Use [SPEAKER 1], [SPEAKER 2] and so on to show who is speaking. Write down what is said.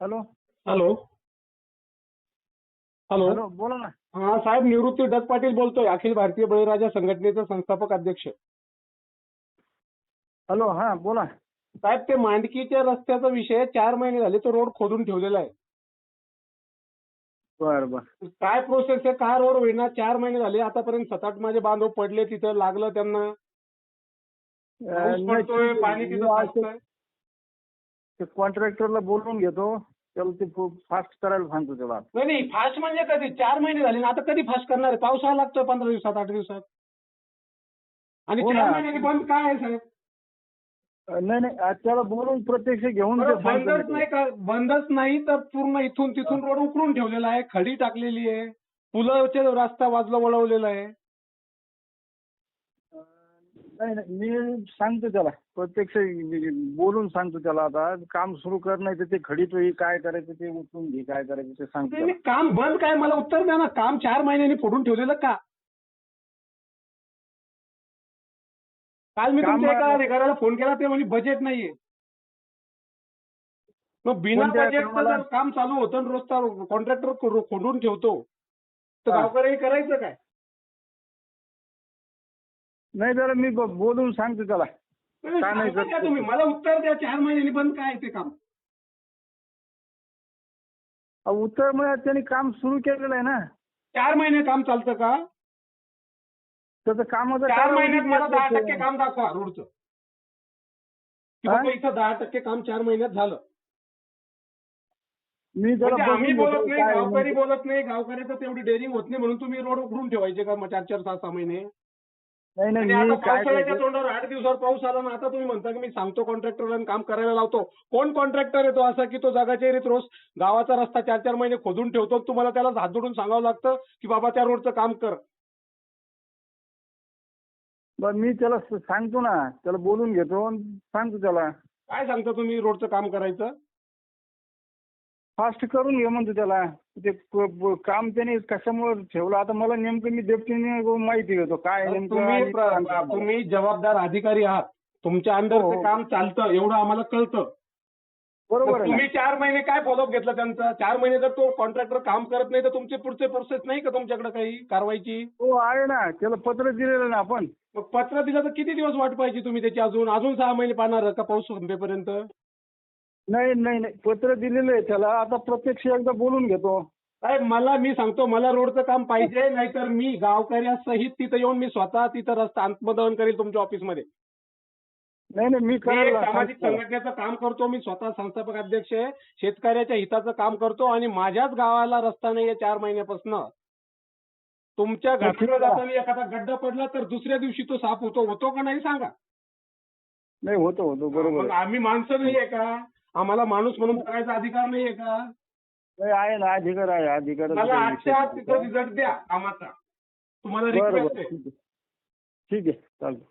[SPEAKER 1] Hello.
[SPEAKER 2] Hello. Hello.
[SPEAKER 1] Hello बोला ना.
[SPEAKER 2] हा साहेब निवृत्ती डग पाटील बोलतोय अखिल भारतीय बळीराजा संघटनेचा संस्थापक अध्यक्ष.
[SPEAKER 1] हॅलो हा बोला.
[SPEAKER 2] साहेब ते मांडकीच्या रस्त्याचा विषय. चार महिने झाले तो रोड खोदून ठेवलेला आहे.
[SPEAKER 1] बर बर.
[SPEAKER 2] काय प्रोसेस आहे? का रोड होईना? चार महिने झाले आतापर्यंत सात आठ माझे बांधव पडले तिथं लागलं त्यांना. पाऊस पडतोय पाणी तिथं साचतंय.
[SPEAKER 1] ते कॉन्ट्रॅक्टरला बोलवून घेतो. त्याला ते फास्ट करायला सांगतो त्याला.
[SPEAKER 2] नाही नाही फास्ट म्हणजे कधी? चार महिने झाले ना आता कधी फास्ट करणार आहे? पावसाळा लागतोय पंधरा दिवसात आठ दिवसात. आणि
[SPEAKER 1] हो
[SPEAKER 2] चार
[SPEAKER 1] ना.
[SPEAKER 2] महिन्याने बंद काय आहे साहेब?
[SPEAKER 1] नाही नाही आज त्याला बोलून प्रत्यक्ष घेऊन ते
[SPEAKER 2] बरं,
[SPEAKER 1] सांगतो
[SPEAKER 2] बंदच
[SPEAKER 1] मी
[SPEAKER 2] नाही का बंदच नाही तर पूर्ण इथून तिथून रोड उकरून ठेवलेला आहे खडी टाकलेली आहे पुलाचे रस्ता बाजूला वळवलेला आहे.
[SPEAKER 1] नाही नाही मी सांगतो त्याला. प्रत्यक्ष बोलून सांगतो त्याला आता. काम सुरू कर नाही तर ते खडीत होई काय करायचं ते उचलून घे काय करायचं ते सांगतो त्याला.
[SPEAKER 2] काम बंद काय? मला उत्तर द्या ना. काम चार महिन्यांनी फोडून ठेवलेलं का? काल मी तुमच्या एका अधिकाऱ्याला फोन केला ते म्हणजे बजेट नाहीये. मग बिना
[SPEAKER 1] कोणत्या
[SPEAKER 2] बजेटचं
[SPEAKER 1] कामाला?
[SPEAKER 2] जर काम चालू होतं आणि रोजचा कॉन्ट्रॅक्टर खोडून ठेवतो तर
[SPEAKER 1] हा.
[SPEAKER 2] गावकऱ्यांनी करायचं काय?
[SPEAKER 1] नाही जरा मी ब- बोलून सांगतो त्याला.
[SPEAKER 2] नाही,
[SPEAKER 1] काय नाही
[SPEAKER 2] सांगा
[SPEAKER 1] करत
[SPEAKER 2] तुम्ही. मला उत्तर द्या. चार महिन्यांनी बंद काय आहे ते काम?
[SPEAKER 1] अहो, उत्तर म्हणजे त्यांनी काम सुरू केलेलं आहे ना.
[SPEAKER 2] चार महिने काम चालतं का?
[SPEAKER 1] त्याचं कामाचं
[SPEAKER 2] चार
[SPEAKER 1] कालावधी
[SPEAKER 2] महिन्यात मला दहा टक्के? काम दाखवा रोडचं. की
[SPEAKER 1] हा?
[SPEAKER 2] बाबा इथं दहा टक्के काम चार महिन्यात झालं.
[SPEAKER 1] मी जरा
[SPEAKER 2] म्हणजे आम्ही
[SPEAKER 1] बघून
[SPEAKER 2] बोलत
[SPEAKER 1] घेतो
[SPEAKER 2] नाही
[SPEAKER 1] काय आहे
[SPEAKER 2] गावकरी. बोलत नाही. गावकऱ्याचं तेवढी डेअरिंग होत नाही म्हणून तुम्ही रोड उघडून ठेवायचे का मग चार चार सहा सहा महिने?
[SPEAKER 1] नाही नाही मी काय
[SPEAKER 2] पावसाळ्याच्या तोंडावर आठ दिवसावर पाऊस आला ना आता तुम्ही म्हणता की मी सांगतो कॉन्ट्रॅक्टरला काम करायला लावतो. कोण कॉन्ट्रॅक्टर येतो असा की तो जगाच्या एरीत रोज गावाचा रस्ता चार चार महिने खोदून ठेवतो तुम्हाला त्याला हात जोडून सांगावं लागतं की बाबा त्या रोडचं काम कर.
[SPEAKER 1] बरं मी त्याला स- सांगतो ना त्याला बोलून घेतो आणि सांगतो त्याला.
[SPEAKER 2] काय सांगता तुम्ही रोडचं काम करायचं?
[SPEAKER 1] फास्ट करून घे म्हणतो त्याला. ते काम त्याने कशामुळे ठेवलं? आता मला नेमकं मी डेप्टीने माहिती घेतो काय
[SPEAKER 2] तुम्ही प्र-. तुम्ही जबाबदार अधिकारी आहात. तुमच्या अंडर
[SPEAKER 1] हो.
[SPEAKER 2] काम चालतं एवढं आम्हाला कळतं.
[SPEAKER 1] बरोबर
[SPEAKER 2] तर
[SPEAKER 1] आहे
[SPEAKER 2] तुम्ही? चार महिने काय फॉलोअप घेतलं त्यांचा? चार महिने जर तो कॉन्ट्रॅक्टर काम करत नाही तर तुमचे पुढचे प्रोसेस नाही का तुमच्याकडे काही कारवाईची?
[SPEAKER 1] हो आहे ना. त्याला पत्र दिलेलं ना आपण.
[SPEAKER 2] मग पत्र दिलं तर किती दिवस वाट पाहिजे तुम्ही त्याची अजून? अजून सहा महिने पाहणार का पाऊस संपेपर्यंत?
[SPEAKER 1] नाही नाही नाही. पत्र दिलेलं आहे त्याला. आता प्रत्यक्ष एकदा बोलून घेतो.
[SPEAKER 2] साहेब मला मी सांगतो मला रोडचं काम पाहिजे नाहीतर मी गावकऱ्यासहित तिथं येऊन मी स्वतः तिथं रस्ता आत्मदहन करेल तुमच्या ऑफिसमध्ये.
[SPEAKER 1] नाही नाही मी
[SPEAKER 2] मी एक
[SPEAKER 1] करायला
[SPEAKER 2] सामाजिक
[SPEAKER 1] सांगतो.
[SPEAKER 2] संघटनेचं काम करतो मी स्वतः संस्थापक अध्यक्ष आहे शेतकऱ्याच्या हिताचं काम करतो आणि माझ्याच गावाला रस्ता नाहीये चार महिन्यापासून. तुमच्या घराकडे. जाताना एखादा गड्डा पडला तर दुसऱ्या दिवशी तो साफ होतो. होतो का नाही सांगा.
[SPEAKER 1] नाही होतो होतो. बरोबर
[SPEAKER 2] मग
[SPEAKER 1] आहे.
[SPEAKER 2] आम्ही माणसं नाहीये का? आम्हाला माणूस म्हणून बघायचा अधिकार नाहीये का?
[SPEAKER 1] नाही आहे ना अधिकार आहे अधिकार
[SPEAKER 2] मला आजच्या आज तिथं रिझल्ट द्या कामाचा तुम्हाला रिक्वेस्ट
[SPEAKER 1] बरं
[SPEAKER 2] आहे.
[SPEAKER 1] ठीक आहे. ठीक आहे चालतं